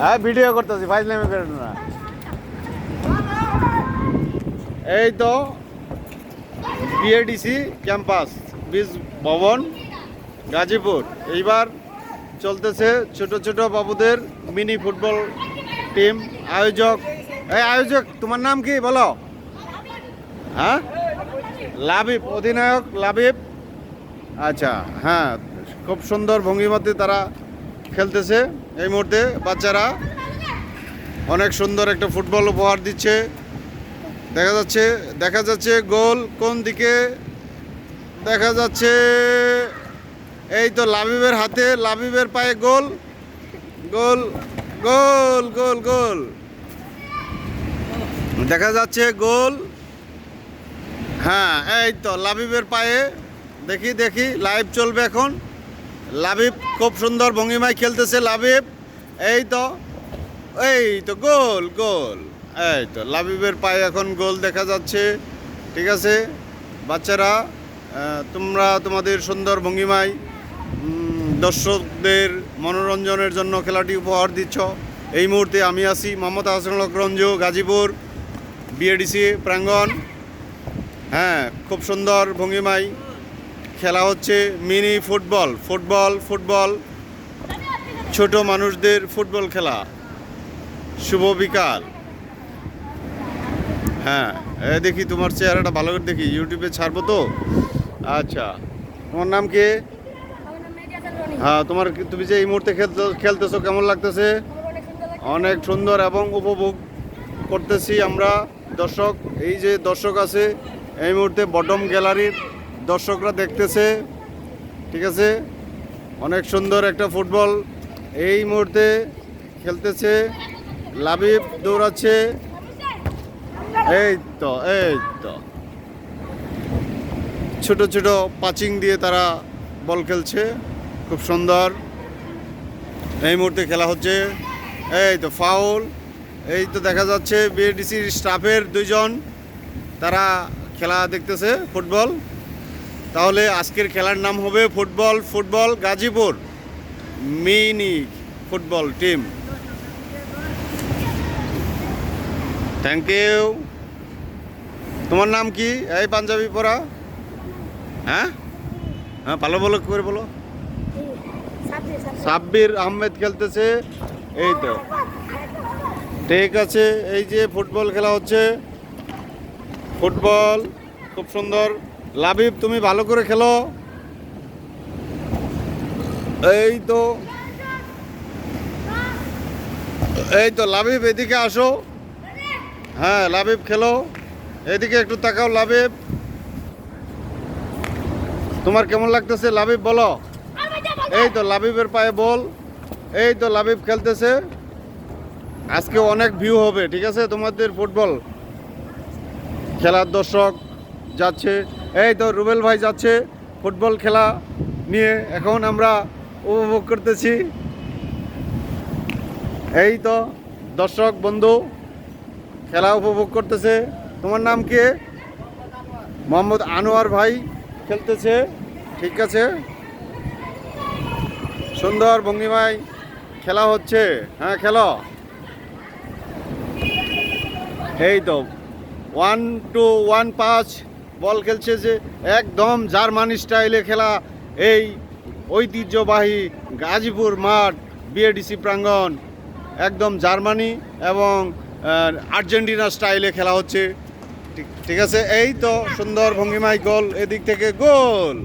হ্যাঁ ভিডিও করতেছি, ফাইজলামি করেন না। এই তো বিএডিসি ক্যাম্পাস, বীজ ভবন, গাজীপুর। এইবার চলতেছে ছোট ছোট বাবুদের মিনি ফুটবল টিম, আয়োজক। এই আয়োজক, তোমার নাম কি বলো? হ্যাঁ? লাবিব, অধিনায়ক লাবিব। আচ্ছা হ্যাঁ খুব সুন্দর ভঙ্গিমাতে তারা খেলতেছে। এই মুহূর্তে বাচ্চারা অনেক সুন্দর একটা ফুটবল উপহার দিচ্ছে। দেখা যাচ্ছে দেখা যাচ্ছে গোল কোন দিকে? দেখা যাচ্ছে, এই তো লাবিবের হাতে, লাবিবের পায়ে গোল। গোল গোল গোল গোল। দেখা যাচ্ছে গোল। হ্যাঁ এই তো লাবিবের পায়ে। দেখি দেখি লাইভ চলবে এখন। লাবিব খুব সুন্দর ভঙ্গিমায় খেলতেছে লাবিব। এই তো এই তো গোল গোল। এই তো, লাবিবের পায়ে এখন গোল দেখা যাচ্ছে। ঠিক আছে? বাচ্চারা তোমরা তোমাদের সুন্দর ভঙ্গিমায় দর্শকদের মনোরঞ্জনের জন্য খেলাটি উপহার দিচ্ছ। এই মুহূর্তে আমি আছি মোহাম্মদ হাসানুল রঞ্জু, গাজীপুর, বিএডিসি প্রাঙ্গণ। হ্যাঁ খুব সুন্দর ভঙ্গিমায় খেলা হচ্ছে মিনি ফুটবল ফুটবল ফুটবল। ছোট মানুষদের ফুটবল খেলা। শুভ বিকাল। হ্যাঁ দেখি তোমার চেহারাটা ভালো করে দেখি, ইউটিউবে ছাড়বো তো? আচ্ছা তোমার নাম কি। হ্যাঁ তোমার তুমি যে এই মুহূর্তে খেলতে, খেলতেছো, কেমন লাগতেছে? অনেক সুন্দর এবং উপভোগ করতেছি আমরা। দর্শক, এই যে দর্শক আছে, এই মুহূর্তে বটম গ্যালারির দর্শকরা দেখতেছে, ঠিক আছে? অনেক সুন্দর একটা ফুটবল এই মুহূর্তে খেলতেছে। লাবিব দৌড়াচ্ছে। এই তো এই তো ছোট ছোট পাচিং দিয়ে তারা বল খেলছে। খুব সুন্দর। এই মুহূর্তে খেলা হচ্ছে। এই তো ফাউল। এই তো দেখা যাচ্ছে বিএডিসির স্টাফের দুইজন। তারা খেলা দেখতেছে ফুটবল। তাহলে আজকের খেলার নাম হবে football football Gazipur. Mini football team. Thank you তোমার নাম কি? এই পাঞ্জাবি পরা। হ্যাঁ? হ্যাঁ ভালো বলো করে বলো? সাব্বির, আহমেদ খেলতেছে। এই তো। ঠিক আছে এই যে ফুটবল খেলা হচ্ছে। ফুটবল খুব সুন্দর। লাবিব, তুমি ভালো করে খেলো। এই তো। এই তো, লাবিব, এদিকে আসো। হ্যাঁ লাবিব খেলো। এদিকে একটু তাকাও, লাবিব। তোমার কেমন লাগতেছে? লাবিব, বলো। এই তো, লাবিবের পায়ে বল। এই তো, লাবিব খেলতেছে। আজকে অনেক ভিউ হবে, ঠিক আছে? তোমাদের ফুটবল খেলার দর্শক। যাচ্ছে। এই তো রুবেল ভাই যাচ্ছে ফুটবল খেলা নিয়ে। এখন আমরা উপভোগ করতেছি। এই তো দর্শক, বন্ধু, খেলা উপভোগ করতেছে। তোমার নাম কি? মোহাম্মদ আনোয়ার ভাই খেলতেছে। ঠিক আছে। সুন্দর ভঙ্গিমায় খেলা হচ্ছে। হ্যাঁ খেলো। এই তো ওয়ান টু ওয়ান পাঁচ বল খেলছে যে একদম জার্মান স্টাইলে খেলা এই ঐতিহ্যবাহী গাজীপুর মাঠ, বিএডিসি প্রাঙ্গণ, একদম জার্মানি এবং আর্জেন্টিনা স্টাইলে খেলা হচ্ছে। ঠিক- আছে? এই তো সুন্দর ভঙ্গিমায় গোল এদিক থেকে, গোল।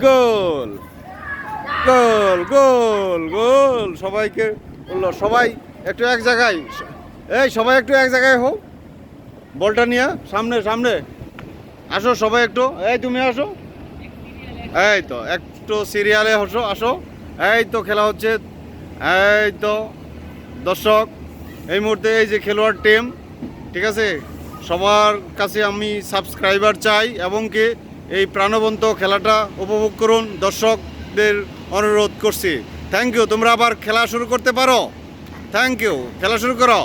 গোল। গোল গোল গোল। সবাইকে বলল, সবাই একটু এক জায়গায়, এই সবাই একটু এক জায়গায় হোক। বলটা নিয়ে সামনে সামনে। আসো সবাই একটু। এই তুমি আসো। এই তো, একটু সিরিয়ালে হসো, আসো। এই তো খেলা হচ্ছে। এই তো, দর্শক, এই মুহূর্তে এই যে খেলোয়াড় টিম ঠিক আছে? সবার কাছে আমি সাবস্ক্রাইবার চাই এবং কি এই প্রাণবন্ত খেলাটা উপভোগ করুন। দর্শকদের অনুরোধ করছি। থ্যাংক ইউ তোমরা আবার খেলা শুরু করতে পারো। থ্যাংক ইউ খেলা শুরু করো।